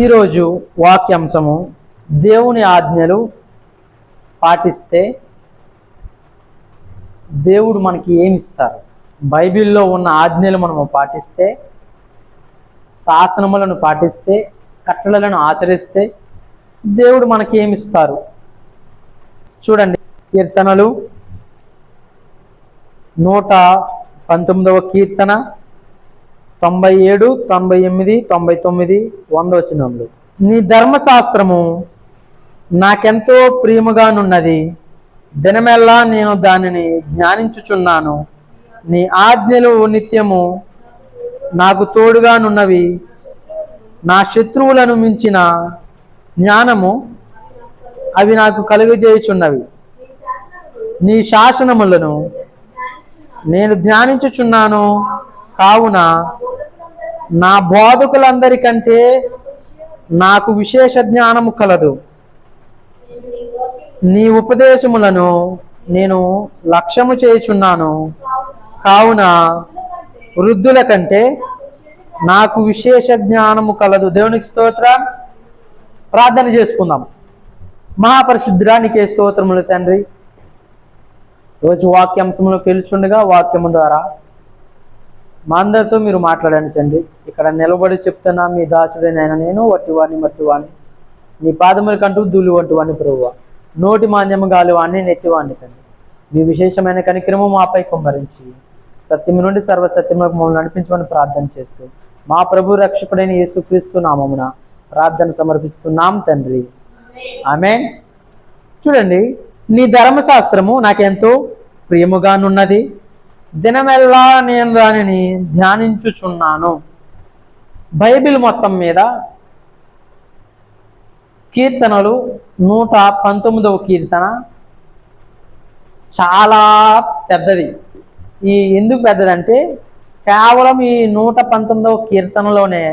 ఈరోజు వాక్యాంశము దేవుని ఆజ్ఞలు పాటిస్తే దేవుడు మనకి ఏమి ఇస్తారు బైబిల్లో ఉన్న ఆజ్ఞలు మనము పాటిస్తే శాసనములను పాటిస్తే కట్టడలను ఆచరిస్తే దేవుడు మనకి ఏమి ఇస్తారు చూడండి కీర్తనలు. నూట పంతొమ్మిదవ కీర్తన. తొంభై ఏడు తొంభై ఎనిమిది తొంభై తొమ్మిది వంద వచనములు నీ ధర్మశాస్త్రము నాకెంతో ప్రియముగానున్నది. దినమెల్లా నేను దానిని ధ్యానించుచున్నాను నీ ఆజ్ఞలు నిత్యము నాకు తోడుగానున్నవి. నా శత్రువులను మించిన జ్ఞానము అవి నాకు కలుగజేయుచున్నవి. నీ శాసనములను నేను ధ్యానించుచున్నాను. కావున నా బోధకులందరికంటే నాకు విశేష జ్ఞానము కలదు. నీ ఉపదేశములను నేను లక్ష్యము చేయుచున్నాను. కావున వృద్ధుల కంటే నాకు విశేష జ్ఞానము కలదు. దేవునికి స్తోత్రం. ప్రార్థన చేసుకుందాం. మహాపరిశుద్ధుడా నీకే స్తోత్రములు తండ్రి. రోజు వాక్యాంశంలో పిలుచుండగా వాక్యము ద్వారా మా అందరితో మీరు మాట్లాడండి తండ్రి. ఇక్కడ నిలబడి చెప్తున్నా మీ దాసుడైన నేను వట్టివాణ్ణి మట్టివాణ్ణి. నీ పాదముల కంటూ దూలు వంటి ప్రభువ. నోటి మాంద్యము గాలివాణ్ణి నెత్తివాణ్ణి తండ్రి. మీ విశేషమైన కనిక్రమం మాపై కుమ్మరించి సత్యము నుండి సర్వసత్యములకు మమ్మల్ని నడిపించమని ప్రార్థన చేస్తూ మా ప్రభు రక్షకుడైన యేసుక్రీస్తు నామమున ప్రార్థన సమర్పిస్తున్నాం తండ్రి. ఆమె చూడండి నీ ధర్మశాస్త్రము నాకెంతో ప్రియముగానున్నది. దినమెల్లా నేను దానిని ధ్యానించుచున్నాను. బైబిల్ మొత్తం మీద కీర్తనలు నూట పంతొమ్మిదవ కీర్తన చాలా పెద్దది. ఈ ఎందుకు పెద్దదంటే కేవలం ఈ నూట పంతొమ్మిదవ కీర్తనలోనే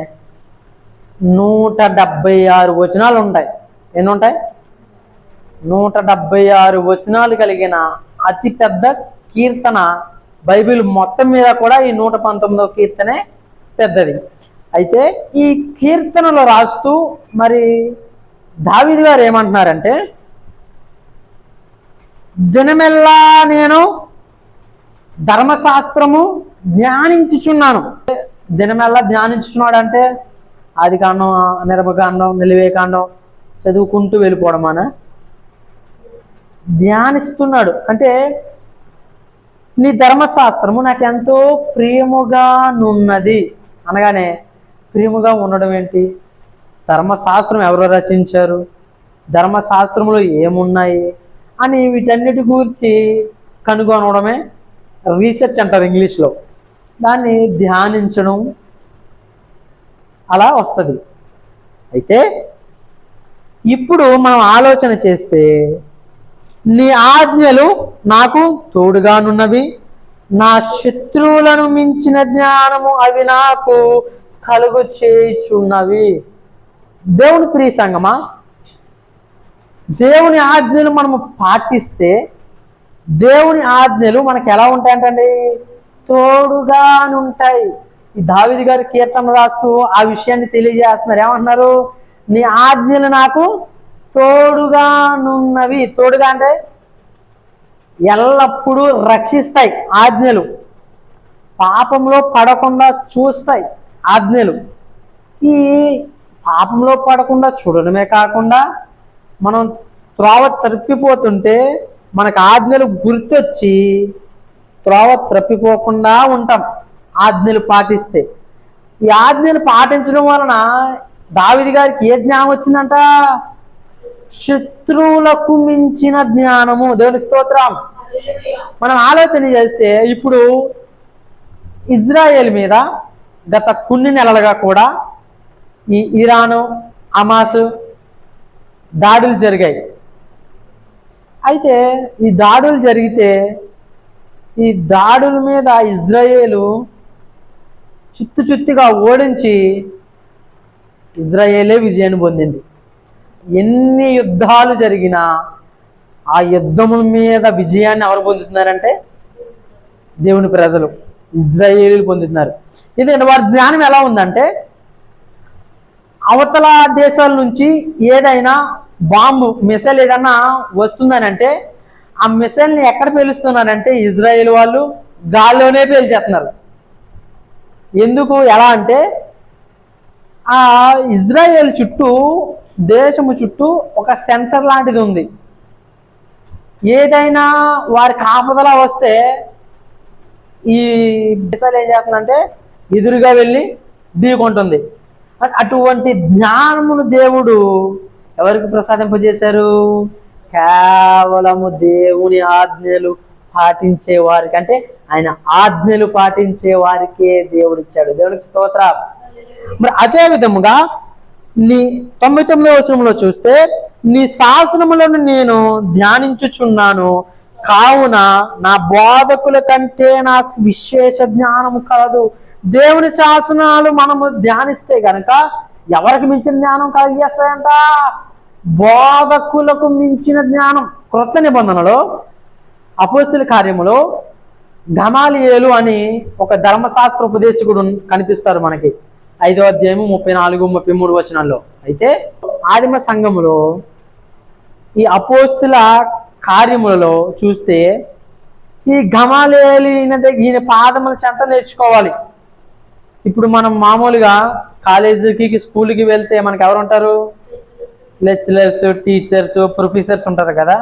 నూట డెబ్బై ఆరు వచనాలు ఉంటాయి. ఎన్ని ఉంటాయి నూట డెబ్బై ఆరు వచనాలు కలిగిన అతి పెద్ద కీర్తన బైబిల్ మొత్తం మీద కూడా ఈ నూట పంతొమ్మిదవ కీర్తనే పెద్దది. అయితే ఈ కీర్తనలు రాస్తూ మరి దావిది గారు ఏమంటున్నారంటే దినమెల్లా నేను ధర్మశాస్త్రము ధ్యానించుచున్నాను. దినమెల్లా ధ్యానించుచున్నాడు అంటే ఆది కాండం నిర్మకాండం నిలివేకాండం చదువుకుంటూ వెళ్ళిపోవడం అన ధ్యానిస్తున్నాడు. అంటే నీ ధర్మశాస్త్రము నాకు ఎంతో ప్రియముగా నున్నది అనగానే ప్రియముగా ఉండడం ఏంటి? ధర్మశాస్త్రం ఎవరు రచించారు? ధర్మశాస్త్రంలో ఏమున్నాయి? అని వీటన్నిటి గురించి కనుగొనడమే రీసెర్చ్ అంటారు ఇంగ్లీష్లో. దాన్ని ధ్యానించడం అలా వస్తుంది. అయితే ఇప్పుడు మనం ఆలోచన చేస్తే నీ ఆజ్ఞలు నాకు తోడుగానున్నవి. నా శత్రువులను మించిన జ్ఞానము అవి నాకు కలుగు చేయుచున్నవి దేవుని ప్రియ సంగమా దేవుని ఆజ్ఞలు మనము పాటిస్తే దేవుని ఆజ్ఞలు మనకు ఎలా ఉంటాయంటండి? తోడుగానుంటాయి. ఈ దావిది గారు కీర్తన రాస్తూ ఆ విషయాన్ని తెలియజేస్తున్నారు. ఏమంటున్నారు? నీ ఆజ్ఞలు నాకు తోడుగానున్నవి తోడుగా అంటే ఎల్లప్పుడూ రక్షిస్తాయి ఆజ్ఞలు. పాపంలో పడకుండా చూస్తాయి ఆజ్ఞలు. ఈ పాపంలో పడకుండా చూడడమే కాకుండా మనం త్రోవ తప్పిపోతుంటే మనకు ఆజ్ఞలు గుర్తొచ్చి త్రోవ తప్పిపోకుండా ఉంటాం ఆజ్ఞలు పాటిస్తే. ఈ ఆజ్ఞలు పాటించడం వలన దావిది గారికి ఏ జ్ఞానం వచ్చిందంట? శత్రువులకు మించిన జ్ఞానము. దేవుని స్తోత్రం. మనం ఆలోచన చేస్తే ఇప్పుడు ఇజ్రాయెల్ మీద గత కొన్ని నెలలుగా కూడా ఈ ఇరాను అమాసు దాడులు జరిగాయి. అయితే ఈ దాడులు జరిగితే ఈ దాడుల మీద ఇజ్రాయేలు చిత్తు చిత్తుగా ఓడించి ఇజ్రాయేలే విజయాన్ని పొందింది. ఎన్ని యుద్ధాలు జరిగినా ఆ యుద్ధము మీద విజయాన్ని ఎవరు పొందుతున్నారంటే దేవుని ప్రజలు ఇజ్రాయేలీలు పొందుతున్నారు. ఎందుకంటే వారి జ్ఞానం ఎలా ఉందంటే అవతల దేశాల నుంచి ఏదైనా బాంబు మిసైల్ ఏదైనా వస్తుందని అంటే ఆ మిసైల్ని ఎక్కడ పేలుస్తున్నారంటే ఇజ్రాయేల్ వాళ్ళు గాల్లోనే పేల్చేస్తున్నారు. ఎందుకు? ఎలా అంటే ఆ ఇజ్రాయేల్ చుట్టూ దేశము చుట్టూ ఒక సెన్సర్ లాంటిది ఉంది. ఏదైనా వారికి ఆపదల వస్తే ఈ మిసైల్ ఏం చేస్తుందంటే ఎదురుగా వెళ్ళి ఢీకొంటుంది అటువంటి జ్ఞానమును దేవుడు ఎవరికి ప్రసాదింపజేశారు? కేవలము దేవుని ఆజ్ఞలు పాటించే వారికి. అంటే ఆయన ఆజ్ఞలు పాటించే వారికే దేవుడిచ్చాడు దేవుడికి స్తోత్ర. మరి అదే విధముగా నీ తొంభై తొమ్మిదో వచనంలో చూస్తే నీ శాసనములను నేను ధ్యానించుచున్నాను. కావున నా బోధకుల కంటే నాకు విశేష జ్ఞానం కలదు. దేవుని శాసనాలు మనము ధ్యానిస్తే గనక ఎవరికి మించిన జ్ఞానం కలిగేస్తాయంట? బోధకులకు మించిన జ్ఞానం. క్రొత్త నిబంధనలో అపోస్తుల కార్యములో గమాలియేలు అని ఒక ధర్మశాస్త్ర ఉపదేశకుడు కనిపిస్తారు మనకి. ఐదో అధ్యాయము ముప్పై నాలుగు ముప్పై మూడు వచనాల్లో. అయితే ఆదిమ సంఘములో ఈ అపోస్తుల కార్యములలో చూస్తే ఈ గమాలేలు ఈయన ఈయన పాదముల చెంత నేర్చుకోవాలి. ఇప్పుడు మనం మామూలుగా కాలేజీకి స్కూల్కి వెళ్తే మనకు ఎవరు ఉంటారు లెక్చరర్స్ టీచర్స్ ప్రొఫెసర్స్ ఉంటారు కదా.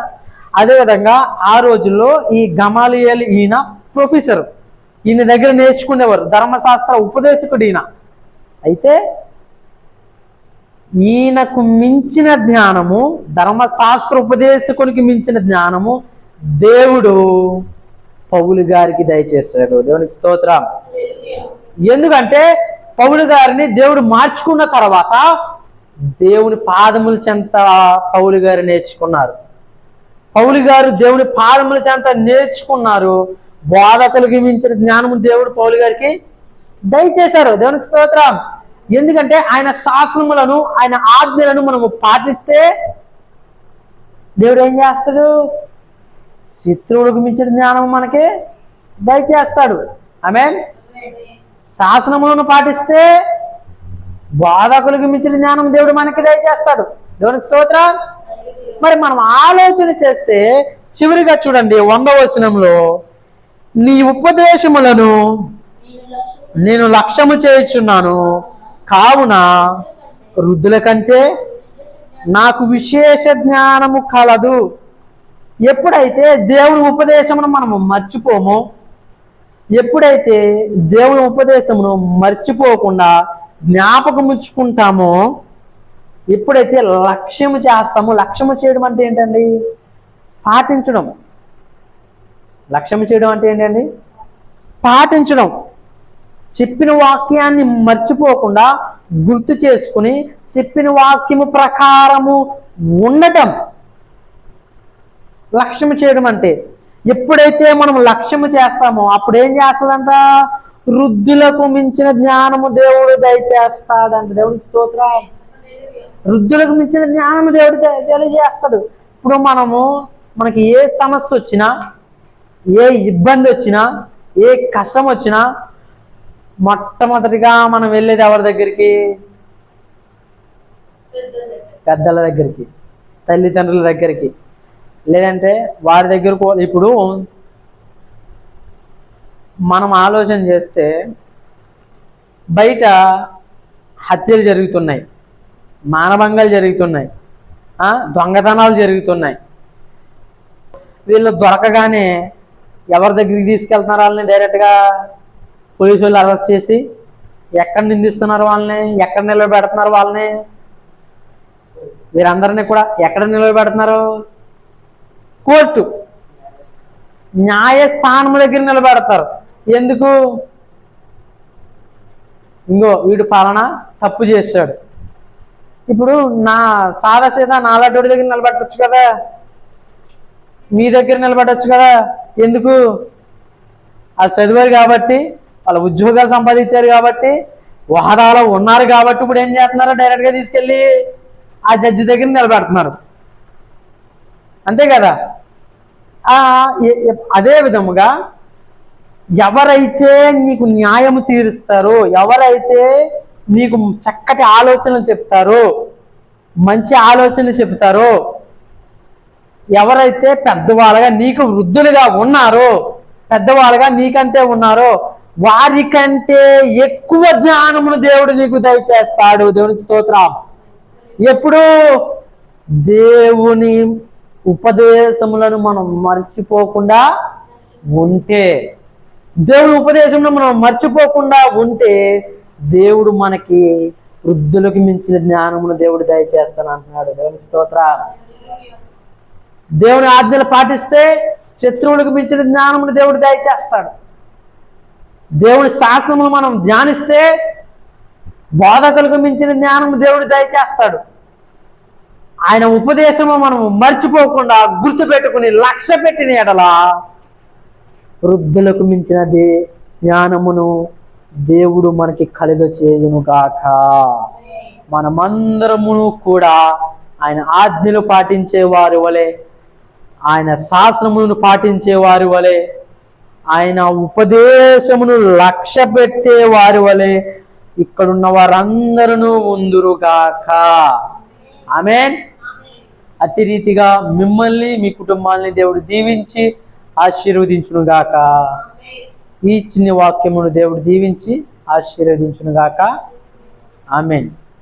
అదేవిధంగా ఆ రోజుల్లో ఈ గమాలియల్ ఈయన ప్రొఫెసర్. ఈయన దగ్గర నేర్చుకునేవారు. ధర్మశాస్త్ర ఉపదేశకుడు ఈయన. అయితే ఈయనకు మించిన జ్ఞానము ధర్మశాస్త్ర ఉపదేశకునికి మించిన జ్ఞానము దేవుడు పౌలు గారికి దయచేస్తాడు దేవునికి స్తోత్రం. ఎందుకంటే పౌలు గారిని దేవుడు మార్చుకున్న తర్వాత దేవుని పాదముల చెంత పౌలు గారు నేర్చుకున్నారు. పౌలు గారు దేవుని పాదముల చెంత నేర్చుకున్నారు. బోధకులకి మించిన జ్ఞానము దేవుడు పౌలు గారికి దయచేశారు. దేవునికి స్తోత్రం. ఎందుకంటే ఆయన శాసనములను ఆయన ఆజ్ఞలను మనము పాటిస్తే దేవుడు ఏం చేస్తాడు? శత్రువులకు మించిన జ్ఞానం మనకి దయచేస్తాడు. ఆమె శాసనములను పాటిస్తే బాధకులకు మించిన జ్ఞానం దేవుడు మనకి దయచేస్తాడు. దేవునికి స్తోత్రం. మరి మనం ఆలోచన చేస్తే చివరిగా చూడండి వంద వచనంలో నీ ఉపదేశములను నేను లక్ష్యము చేయుచున్నాను. కావున వృద్ధుల కంటే నాకు విశేష జ్ఞానము కలదు. ఎప్పుడైతే దేవుని ఉపదేశమును మనము మర్చిపోము ఎప్పుడైతే దేవుని ఉపదేశమును మర్చిపోకుండా జ్ఞాపకం ఉంచుకుంటామో ఎప్పుడైతే లక్ష్యము చేస్తామో లక్ష్యము చేయడం అంటే ఏంటండి? పాటించడం. లక్ష్యము చేయడం అంటే ఏంటండి? పాటించడం. చెప్పిన వాక్యాన్ని మర్చిపోకుండా గుర్తు చేసుకుని చెప్పిన వాక్యము ప్రకారము ఉండటం లక్ష్యము చేయడం అంటే ఎప్పుడైతే మనం లక్ష్యము చేస్తామో అప్పుడు ఏం చేస్తుందంట? వృద్ధులకు మించిన జ్ఞానము దేవుడు దయచేస్తాడంట. దేవుడి స్తోత్రం. వృద్ధులకు మించిన జ్ఞానము దేవుడు తెలియజేస్తాడు. ఇప్పుడు మనము మనకి ఏ సమస్య వచ్చినా ఏ ఇబ్బంది వచ్చినా ఏ కష్టం వచ్చినా మొట్టమొదటిగా మనం వెళ్ళేది ఎవరి దగ్గరికి? పెద్దల దగ్గరికి తల్లిదండ్రుల దగ్గరికి. లేదంటే వారి దగ్గర ఇప్పుడు మనం ఆలోచన చేస్తే బయట హత్యలు జరుగుతున్నాయి మానభంగాలు జరుగుతున్నాయి దొంగతనాలు జరుగుతున్నాయి. వీళ్ళు దొరకగానే ఎవరి దగ్గరికి తీసుకెళ్తున్నారు వాళ్ళని డైరెక్ట్గా? పోలీసు వాళ్ళు అరెస్ట్ చేసి ఎక్కడ నిందిస్తున్నారు వాళ్ళని ఎక్కడ నిలబెడుతున్నారు వాళ్ళని? వీరందరినీ కూడా ఎక్కడ నిలబెడుతున్నారు? కోర్టు న్యాయస్థానం దగ్గర నిలబెడతారు. ఎందుకు? ఇంకో వీడు పాలన తప్పు చేశాడు. ఇప్పుడు నా సాదా సీదా దగ్గర నిలబెట్టచ్చు కదా? మీ దగ్గర నిలబెట్టచ్చు కదా? ఎందుకు? అది చదివారు కాబట్టి వాళ్ళ ఉద్యోగాలు సంపాదించారు కాబట్టి వాదాలో ఉన్నారు కాబట్టి ఇప్పుడు ఏం చేస్తున్నారు? డైరెక్ట్గా తీసుకెళ్ళి ఆ జడ్జి దగ్గర నిలబెడుతున్నారు. అంతే కదా? అదే విధముగా ఎవరైతే నీకు న్యాయము తీరుస్తారో ఎవరైతే నీకు చక్కటి ఆలోచనలు చెప్తారో మంచి ఆలోచనలు చెప్తారో ఎవరైతే పెద్దవాళ్ళగా నీకు వృద్ధులుగా ఉన్నారో పెద్దవాళ్ళగా నీకంటే ఉన్నారో వారికంటే ఎక్కువ జ్ఞానమును దేవుడు నీకు దయచేస్తాడు. దేవునికి స్తోత్రం. ఎప్పుడు దేవుని ఉపదేశములను మనం మర్చిపోకుండా ఉంటే దేవుని ఉపదేశంలో మనం మర్చిపోకుండా ఉంటే దేవుడు మనకి వృద్ధులకు మించిన జ్ఞానమును దేవుడు దయచేస్తాను అంటున్నాడు దేవునికి స్తోత్ర. దేవుని ఆజ్ఞలు పాటిస్తే శత్రువులకు మించిన జ్ఞానమును దేవుడు దయచేస్తాడు. దేవుని శాస్త్రములు మనం ధ్యానిస్తే బోధకులకు మించిన జ్ఞానము దేవుడు దయచేస్తాడు. ఆయన ఉపదేశము మనం మర్చిపోకుండా గుర్తుపెట్టుకుని లక్ష్య పెట్టిన ఎడలా వృద్ధులకు మించిన దే జ్ఞానమును దేవుడు మనకి కలిగ చేయును కాక మనమందరమును కూడా ఆయన ఆజ్ఞలు పాటించే వారి వలె ఆయన శాస్త్రములను పాటించే వారి వలె ఆయన ఉపదేశమును లక్ష్య పెట్టే వారి వలె ఇక్కడున్న వారందరూ ఉందురుగాక. ఆమెన్. అతి రీతిగా మిమ్మల్ని మీ కుటుంబాల్ని దేవుడు దీవించి ఆశీర్వదించునుగాక. ఈ చిన్ని వాక్యమును దేవుడు దీవించి ఆశీర్వదించునుగాక. ఆమెన్.